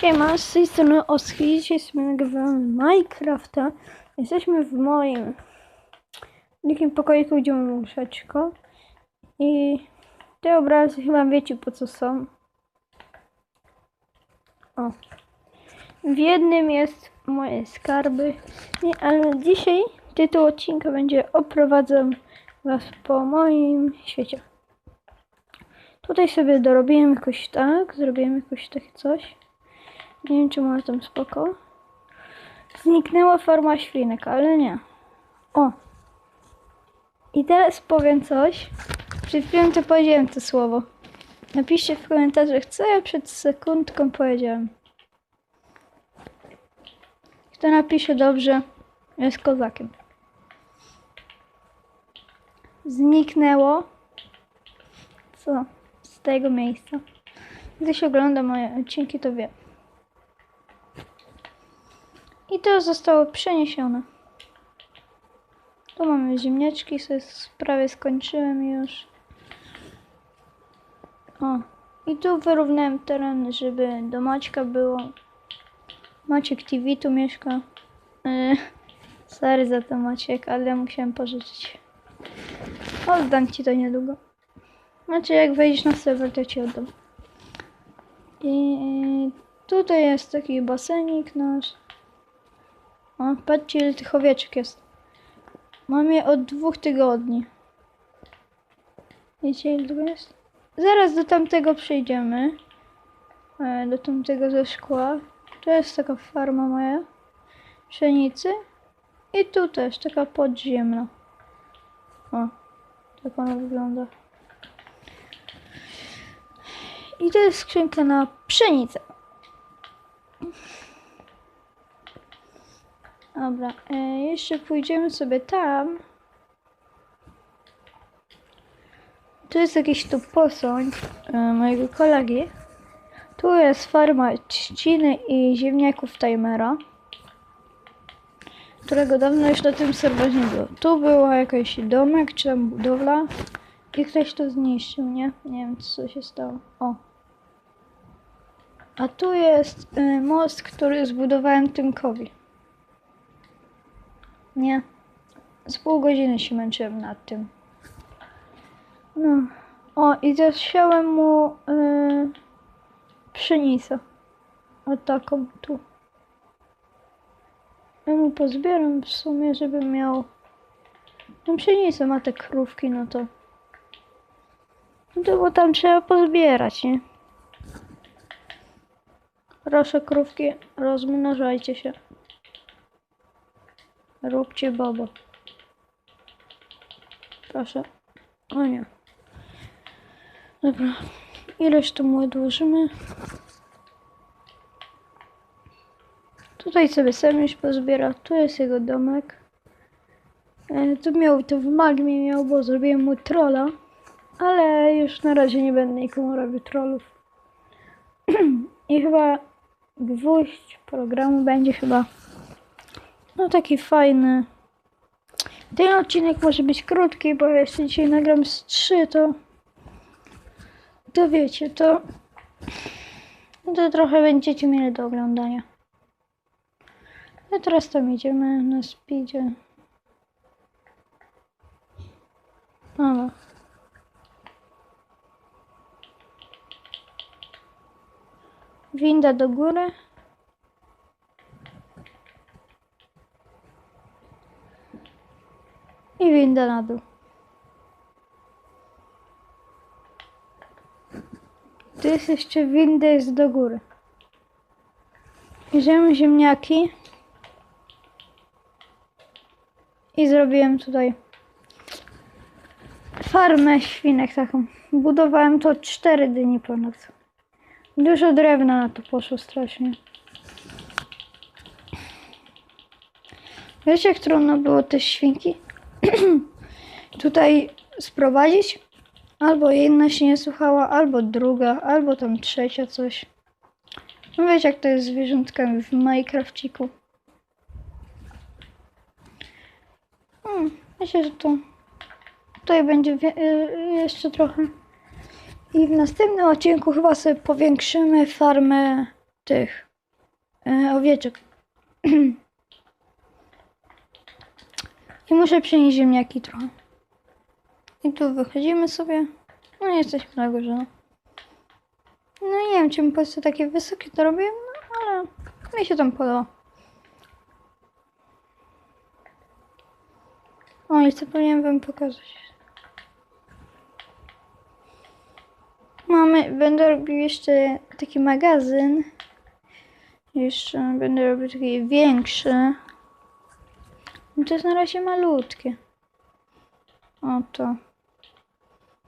Siema, z tej strony Oski, dzisiaj nagrywamy Minecrafta. Jesteśmy w moim takim pokoiku, gdzie mam łóżeczko. I te obrazy chyba wiecie po co są. O. W jednym jest moje skarby. Nie, ale dzisiaj tytuł odcinka będzie Oprowadzę was po moim świecie. Tutaj sobie dorobiłem jakoś tak, zrobiłem jakoś takie coś. Nie wiem, czy ma tam spoko. Zniknęła forma świnek, ale nie. O! I teraz powiem coś. Przed chwilą to powiedziałem to słowo. Napiszcie w komentarzach, co ja przed sekundką powiedziałem. Kto napisze dobrze, jest kozakiem. Zniknęło. Co? Z tego miejsca. Gdy się ogląda moje odcinki, to wie. I to zostało przeniesione. Tu mamy ziemniaczki, sobie prawie skończyłem już. O, i tu wyrównałem teren, żeby do Maćka było. Maciek TV tu mieszka. Yy, sorry za to Maciek, ale ja musiałem pożyczyć. Oddam ci to niedługo. Znaczy jak wejdziesz na serwer, to ci oddam. I tutaj jest taki basenik nasz. O, patrzcie ile tych owieczek jest. Mam je od dwóch tygodni. Wiecie ile tego jest? Zaraz do tamtego przejdziemy. E, Do tamtego ze szkła. To jest taka farma moja. Pszenicy. I tu też taka podziemna. O, tak ona wygląda. I to jest skrzynka na pszenicę. Dobra, e, jeszcze pójdziemy sobie tam. Tu jest jakiś tu posąg e, mojego kolegi. Tu jest farma trzciny i ziemniaków timera. Którego dawno już na tym serwerze nie było. Tu była jakaś domek czy tam budowla. I ktoś to zniszczył, nie? Nie wiem co się stało. O. A tu jest e, most, który zbudowałem Tymkowi. Nie. Z pół godziny się męczyłem nad tym. No. O, i zasiałem mu yy, pszenicę. O taką tu. Ja mu pozbieram w sumie, żeby miał... No pszenicę ma te krówki, no to... No to bo tam trzeba pozbierać, nie? Proszę krówki, rozmnażajcie się. Róbcie bobo. Proszę. O nie. Dobra. Ileś tu mu odłożymy. Tutaj sobie sam pozbiera. Tu jest jego domek. E, tu miał to w magmie miał, bo zrobiłem mu trolla. Ale już na razie nie będę nikomu robił trollów. I chyba gwóźdź programu będzie chyba no taki fajny. Ten odcinek może być krótki, bo jeśli dzisiaj nagram z 3, to to wiecie, to to trochę będziecie mieli do oglądania. A teraz tam idziemy na speedzie. Dobra. Winda do góry. Winda na dół. Tu jest jeszcze winda jest do góry. Bierzemy ziemniaki. I zrobiłem tutaj farmę świnek taką. Budowałem to 4 dni ponad. Dużo drewna na to poszło strasznie. Wiecie, jak trudno było te świnki tutaj sprowadzić? Albo jedna się nie słuchała, albo druga, albo tam trzecia coś. No wiecie, jak to jest z zwierzątkami w Minecrafciku. Hmm, myślę, że to tutaj będzie wie- y- jeszcze trochę. I w następnym odcinku chyba sobie powiększymy farmę tych e, owieczek. I muszę przynieść ziemniaki trochę. I tu wychodzimy sobie. No jesteśmy na górze. No, nie wiem, czemu po prostu takie wysokie to robię, no ale mi się tam podoba. O, co powinienem wam pokazać. Mamy, będę robił jeszcze taki magazyn. Jeszcze będę robił taki większy. No To jest na razie malutkie. Oto.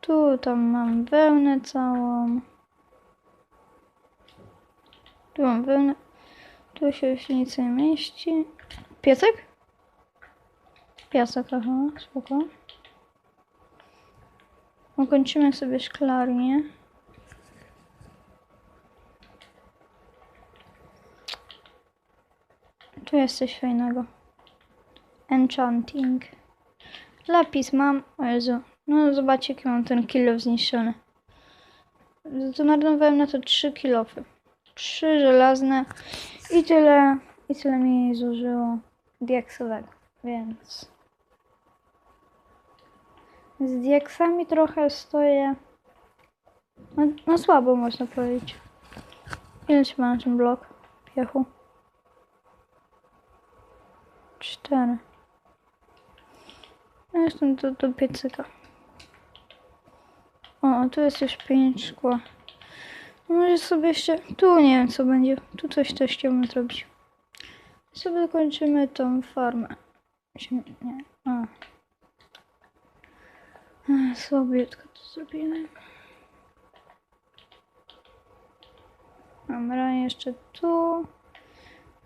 Tu tam mam wełnę całą. Tu mam wełnę. Tu się już nic nie mieści. Piesek? Piasek, aha, spoko. Ukończymy sobie szklarnię. Tu jest coś fajnego. Enchanting. Lapis mam. O Jezu. No zobaczcie, jaki mam ten kilo zniszczony. Zmarnowałem na to 3 kilofy. 3 żelazne i tyle, i tyle mi zużyło diaksowego, więc z diaksami trochę stoję no, no słabo można powiedzieć. Ile się ma na ten blok piechu? Cztery. Ja jestem do, do piecyka. O, tu jest już pięć szkła. No Może sobie jeszcze... Tu nie wiem co będzie. Tu coś też chciałbym zrobić. Sobie dokończymy tą farmę. Nie. A. Ech, Słabiutko to zrobiłem. Dobra, jeszcze tu.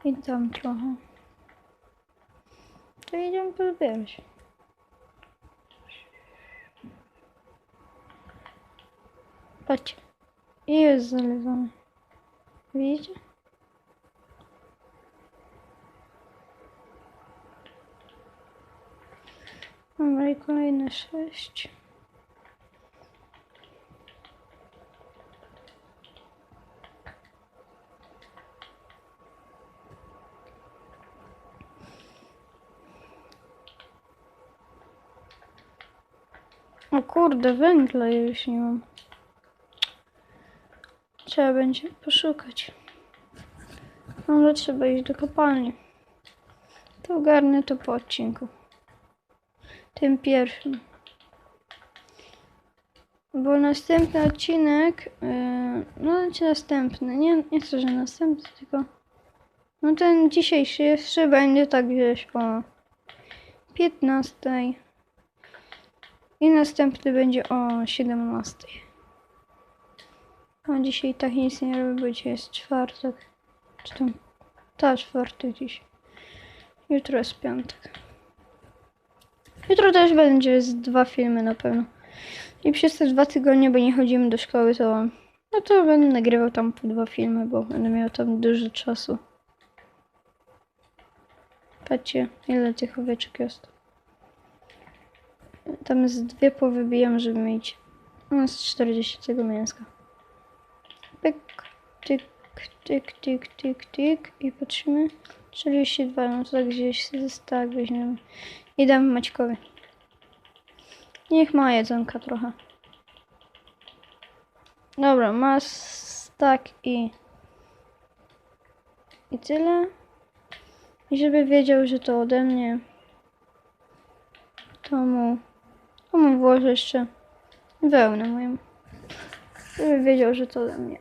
I tam trochę. To idziemy pozbierać. Patrzcie. I jest zalewany. Widzicie? Dobra, i kolejne sześć. O kurde, węgla już nie mam. Trzeba będzie poszukać. Ale trzeba iść do kopalni. To ogarnę to po odcinku. Tym pierwszym. Bo następny odcinek, yy, no czy następny, nie, nie chcę, że następny, tylko no ten dzisiejszy jeszcze będzie tak gdzieś o 15 i następny będzie o 17. A dzisiaj tak nic nie robię, bo dzisiaj jest czwartek. Czy tam, ta czwartek dziś. Jutro jest piątek. Jutro też będzie z dwa filmy na pewno. I przez te dwa tygodnie, bo nie chodzimy do szkoły, to no to będę nagrywał tam po dwa filmy, bo będę miał tam dużo czasu. Patrzcie, ile tych owieczek jest. Tam z dwie powybijam, żeby mieć no, z 40 tego mięska. Pyk, tyk, tyk, tyk, tyk, tyk i patrzymy. 42, no to tak gdzieś tak weźmiemy. I damy Maćkowi. Niech ma jedzonka trochę. Dobra, ma tak i... I tyle. I żeby wiedział, że to ode mnie, to mu... To mu włożę jeszcze wełnę moją. Żeby wiedział, że to ode mnie.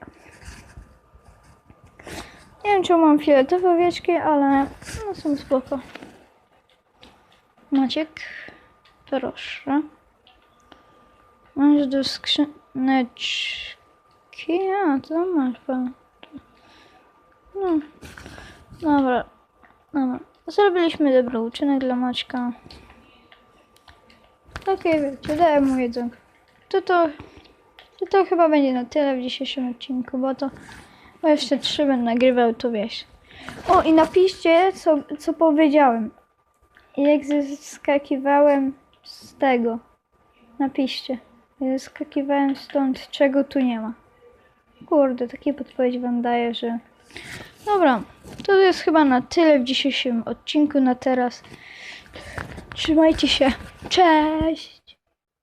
Nie wiem, czy mam fioletowe owieczki, ale no są spoko. Maciek, proszę. Masz do skrzyneczki. A, to masz pan. No. Dobra. Dobra. Zrobiliśmy dobry uczynek dla Maćka. Takie wiecie, daję mu jedzonko. To to, to to chyba będzie na tyle w dzisiejszym odcinku, bo to bo jeszcze trzy będę nagrywał, to wiesz. O i napiszcie, co, co powiedziałem. Jak zeskakiwałem z tego. Napiszcie. Zeskakiwałem stąd, czego tu nie ma. Kurde, takie podpowiedzi wam daję, że... Dobra, to jest chyba na tyle w dzisiejszym odcinku na teraz. Trzymajcie się. Cześć!